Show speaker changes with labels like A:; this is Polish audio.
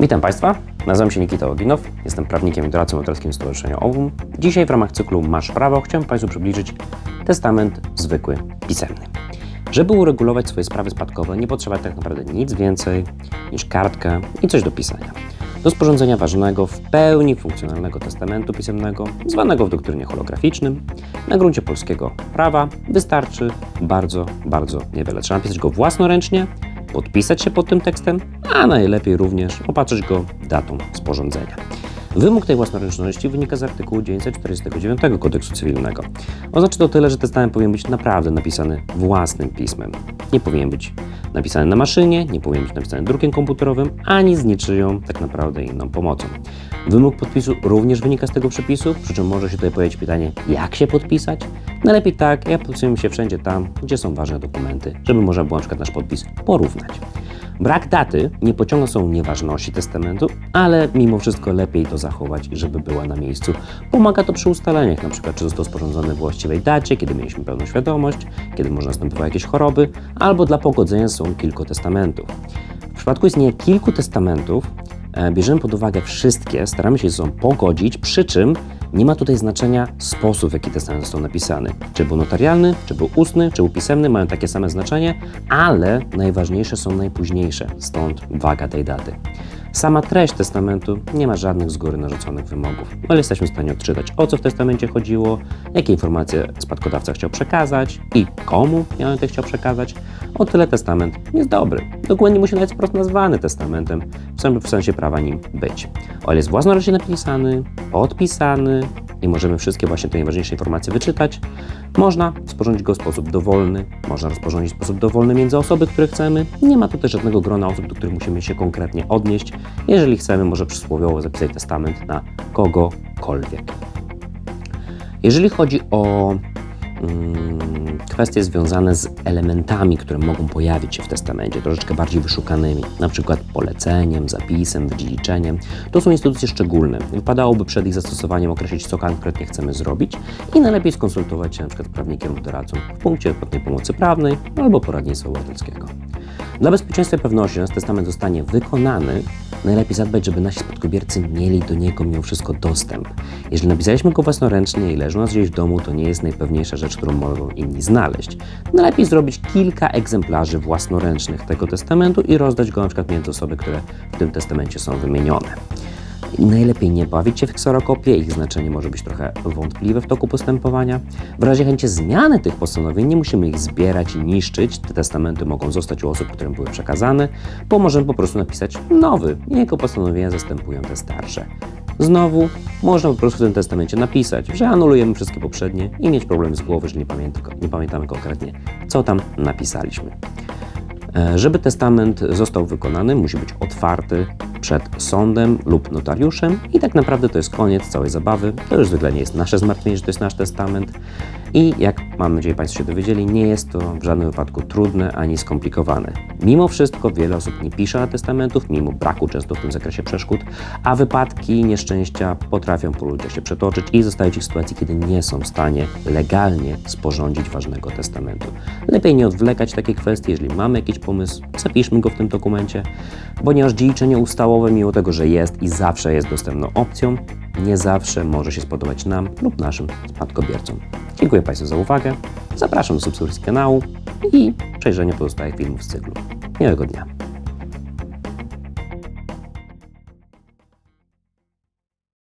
A: Witam Państwa, nazywam się Nikita Oginow, jestem prawnikiem i doradcą autorskim Stowarzyszenia OWUM. Dzisiaj w ramach cyklu Masz Prawo chciałem Państwu przybliżyć testament zwykły, pisemny. Żeby uregulować swoje sprawy spadkowe, nie potrzeba tak naprawdę nic więcej niż kartkę i coś do pisania. Do sporządzenia ważnego, w pełni funkcjonalnego testamentu pisemnego, zwanego w doktrynie holograficznym, na gruncie polskiego prawa wystarczy bardzo, bardzo niewiele. Trzeba napisać go własnoręcznie, podpisać się pod tym tekstem, a najlepiej również opatrzyć go datą sporządzenia. Wymóg tej własnoręczności wynika z artykułu 949 Kodeksu Cywilnego. Oznacza to tyle, że testament powinien być naprawdę napisany własnym pismem. Nie powinien być napisany na maszynie, nie powinien być napisany drukiem komputerowym, ani z niczyją tak naprawdę inną pomocą. Wymóg podpisu również wynika z tego przepisu, przy czym może się tutaj pojawić pytanie, jak się podpisać? Najlepiej tak, jak podpisujemy się wszędzie tam, gdzie są ważne dokumenty, żeby można było na przykład nasz podpis porównać. Brak daty nie pociąga są nieważności testamentu, ale mimo wszystko lepiej to zachować, żeby była na miejscu. Pomaga to przy ustaleniach, przykład czy został sporządzony w właściwej dacie, kiedy mieliśmy pełną świadomość, kiedy może następowały jakieś choroby, albo dla pogodzenia są kilku testamentów. W przypadku istnienia kilku testamentów e, bierzemy pod uwagę wszystkie, staramy się ze sobą pogodzić, przy czym nie ma tutaj znaczenia sposób, w jaki testament został napisany. Czy był notarialny, czy był ustny, czy był pisemny, mają takie same znaczenie, ale najważniejsze są najpóźniejsze, stąd waga tej daty. Sama treść testamentu nie ma żadnych z góry narzuconych wymogów, ale jesteśmy w stanie odczytać, o co w testamencie chodziło, jakie informacje spadkodawca chciał przekazać i komu miałem te chciał przekazać. O tyle testament jest dobry. Dokładnie musi nawet wprost nazwany testamentem, w sensie prawa nim być. O ile jest własnoręcznie napisany, podpisany i możemy wszystkie właśnie te najważniejsze informacje wyczytać, można sporządzić go w sposób dowolny, można rozporządzić w sposób dowolny między osoby, które chcemy. Nie ma tutaj żadnego grona osób, do których musimy się konkretnie odnieść. Jeżeli chcemy, może przysłowiowo zapisać testament na kogokolwiek. Jeżeli chodzi o kwestie związane z elementami, które mogą pojawić się w testamencie, troszeczkę bardziej wyszukanymi, na przykład poleceniem, zapisem, wydziedziczeniem, to są instytucje szczególne. Wypadałoby przed ich zastosowaniem określić, co konkretnie chcemy zrobić i najlepiej skonsultować się przykład z prawnikiem lub doradcą w punkcie odpłatnej pomocy prawnej albo poradnictwa obywatelskiego. Dla bezpieczeństwa i pewności, że testament zostanie wykonany, najlepiej zadbać, żeby nasi spadkobiercy mieli do niego mimo wszystko dostęp. Jeżeli napisaliśmy go własnoręcznie i leży u nas gdzieś w domu, to nie jest najpewniejsza rzecz, którą mogą inni znaleźć. Najlepiej zrobić kilka egzemplarzy własnoręcznych tego testamentu i rozdać go na przykład między osoby, które w tym testamencie są wymienione. Najlepiej nie bawić się w kserokopie, ich znaczenie może być trochę wątpliwe w toku postępowania. W razie chęci zmiany tych postanowień nie musimy ich zbierać i niszczyć. Te testamenty mogą zostać u osób, którym były przekazane, bo możemy po prostu napisać nowy i jego postanowienia zastępują te starsze. Znowu można po prostu w tym testamencie napisać, że anulujemy wszystkie poprzednie i mieć problem z głową, że nie, nie pamiętamy konkretnie, co tam napisaliśmy. E, Żeby testament został wykonany, musi być otwarty przed sądem lub notariuszem i tak naprawdę to jest koniec całej zabawy. To już zwykle nie jest nasze zmartwienie, że to jest nasz testament i jak mam nadzieję Państwo się dowiedzieli, nie jest to w żadnym wypadku trudne ani skomplikowane. Mimo wszystko wiele osób nie pisze testamentów, mimo braku często w tym zakresie przeszkód, a wypadki nieszczęścia potrafią po ludziach się przetoczyć i zostają ci w sytuacji, kiedy nie są w stanie legalnie sporządzić ważnego testamentu. Lepiej nie odwlekać takiej kwestii, jeżeli mamy jakiś pomysł, zapiszmy go w tym dokumencie, ponieważ dziedziczenie ustawowe, mimo tego, że jest i zawsze jest dostępną opcją, nie zawsze może się spodobać nam lub naszym spadkobiercom. Dziękuję Państwu za uwagę, zapraszam do subskrypcji kanału i przejrzenia pozostałych filmów z cyklu. Miłego dnia.